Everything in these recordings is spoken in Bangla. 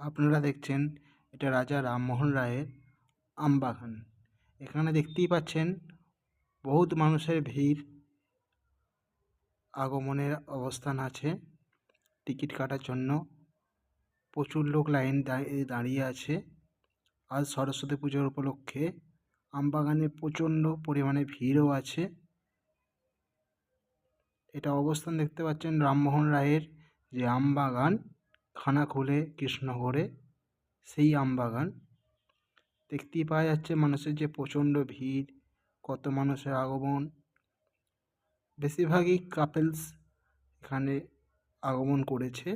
আপনারা দেখছেন এটা রাজা রামমোহন রায়ের আমবাগান। এখানে দেখতেই পাচ্ছেন বহুত মানুষের ভিড়, আগমনের অবস্থান আছে, টিকিট কাটার জন্য প্রচুর লোক লাইন দাঁড়িয়ে আছে। আজ সরস্বতী পুজোর উপলক্ষে আমবাগানে প্রচণ্ড পরিমাণে ভিড়ও আছে। এটা অবস্থান দেখতে পাচ্ছেন রামমোহন রায়ের যে আমবাগান। খানাকুলে কৃষ্ণগড়ে সেই আমবাগান। দেখতেই পাওয়া যাচ্ছে মানুষের যে প্রচণ্ড ভিড়, কত মানুষের আগমন। বেশিরভাগই কাপেলস এখানে আগমন করেছে।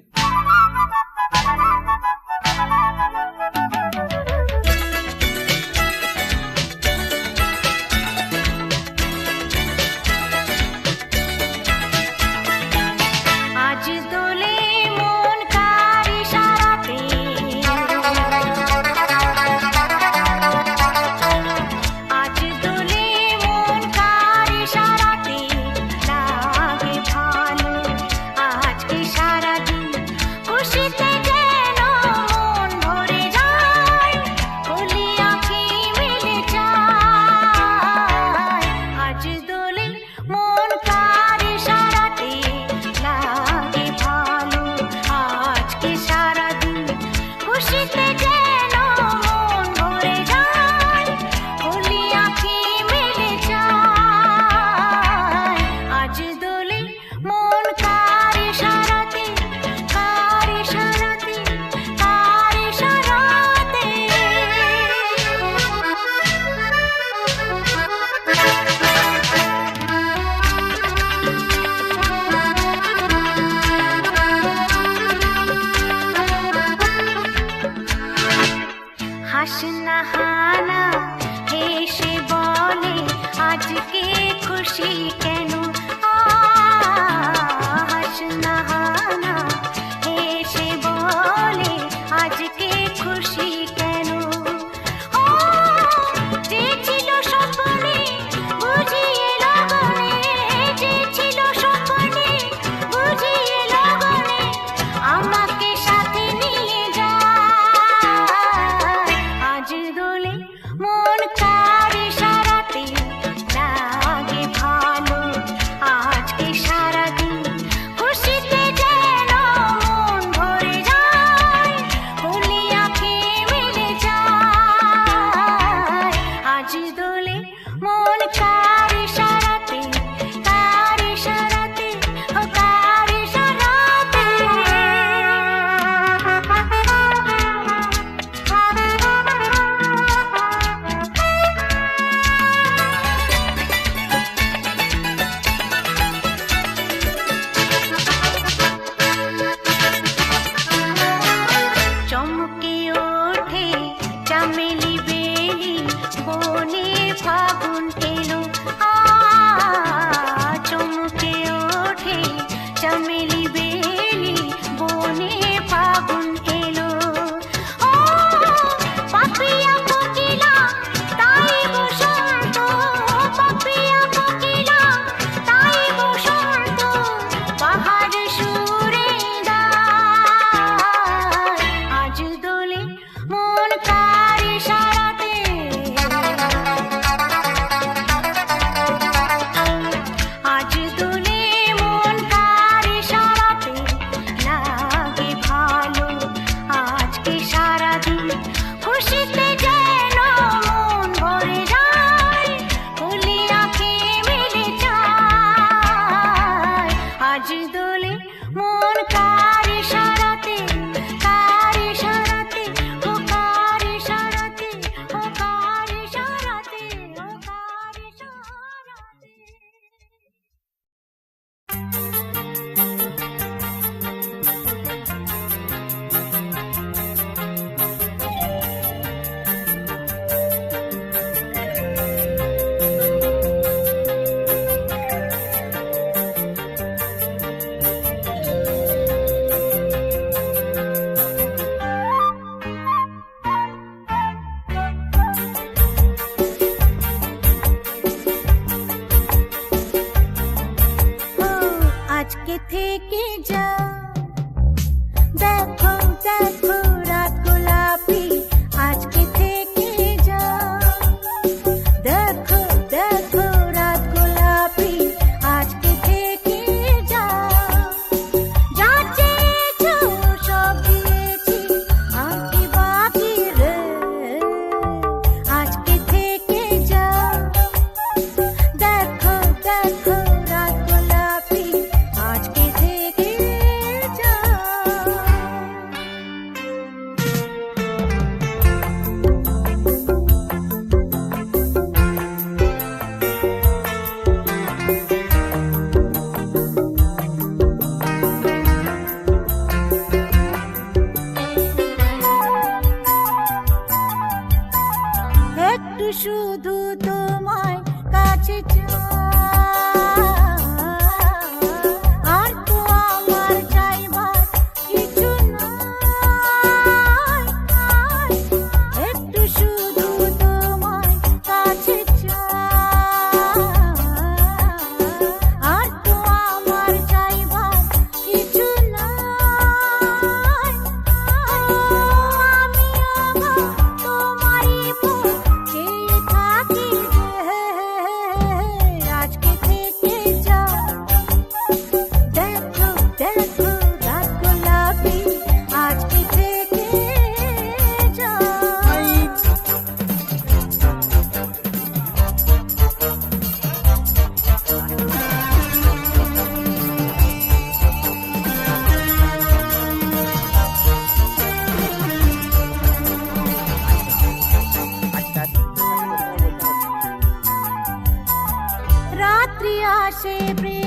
আকাশে প্রেম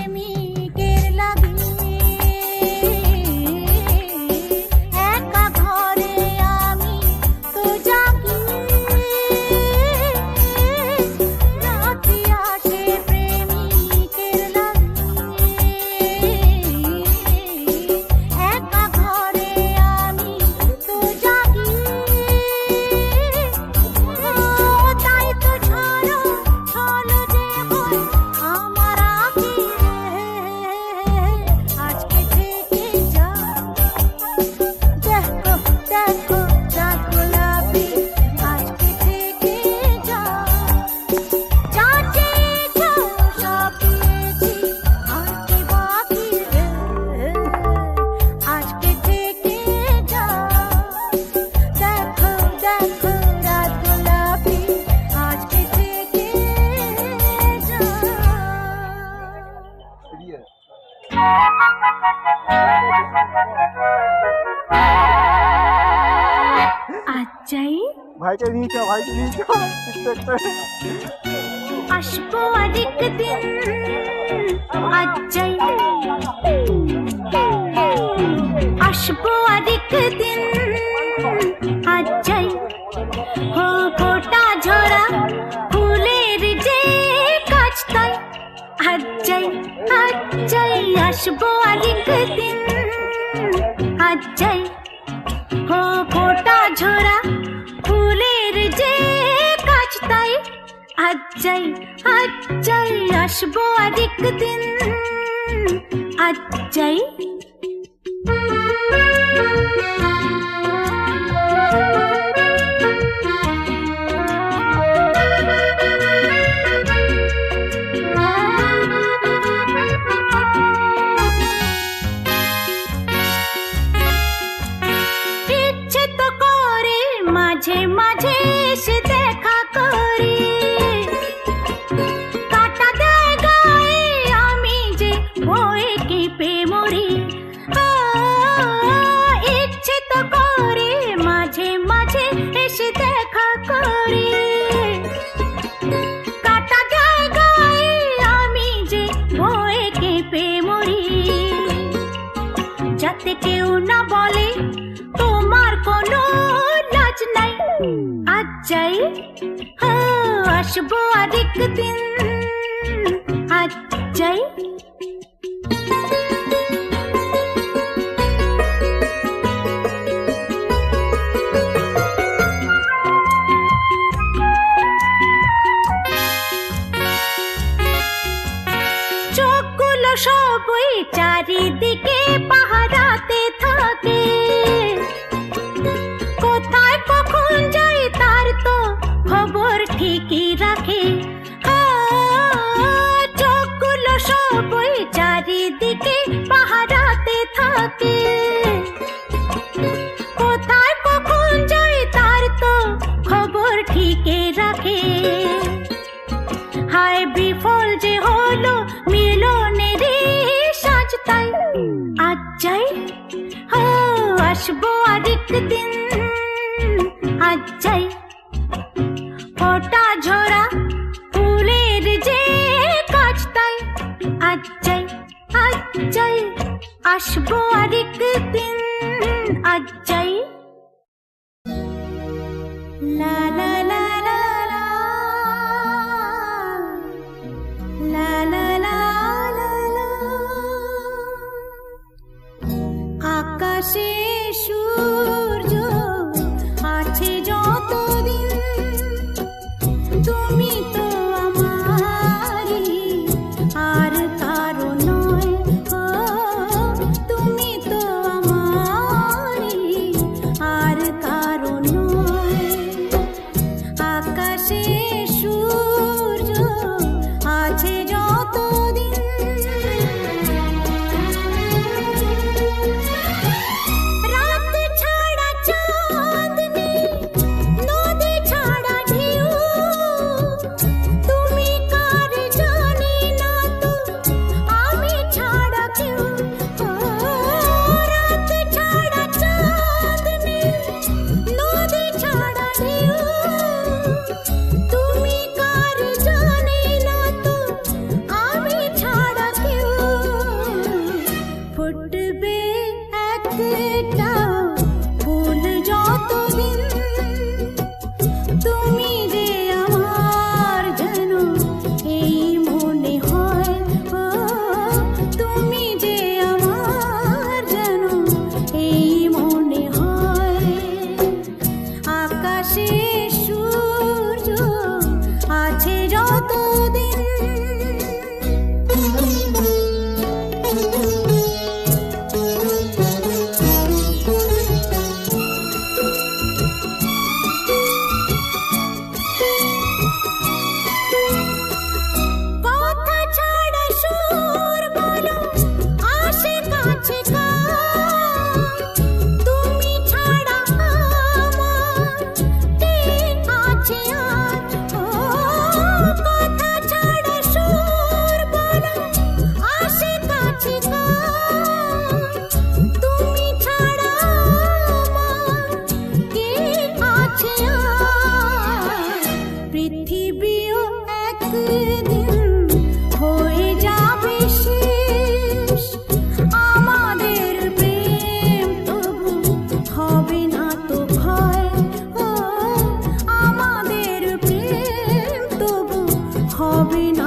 भाई के नीचे भाई के नीचे अशको अधिक दिन अजय। अशको अधिक दिन अजय। हो घोटा झोरा फूले रिजे कचतय अजय अजय अशको अधिक दिन अजय। আচ্ছাই আসব আজ একদিন আচ্ছাই মাঝে মাঝে এসে না বলে তোমার কোনো নাচ নাই। আজ যাই হ্যাঁ, আসব আরেক দিন আজ যাই সবই চারিদিকে পাহারাতে থাকে। আসব আরেক দিন আজ ঝরা ফুলের যে কাজ তাই আজ আজ আসব আরেক দিন আজ হবে না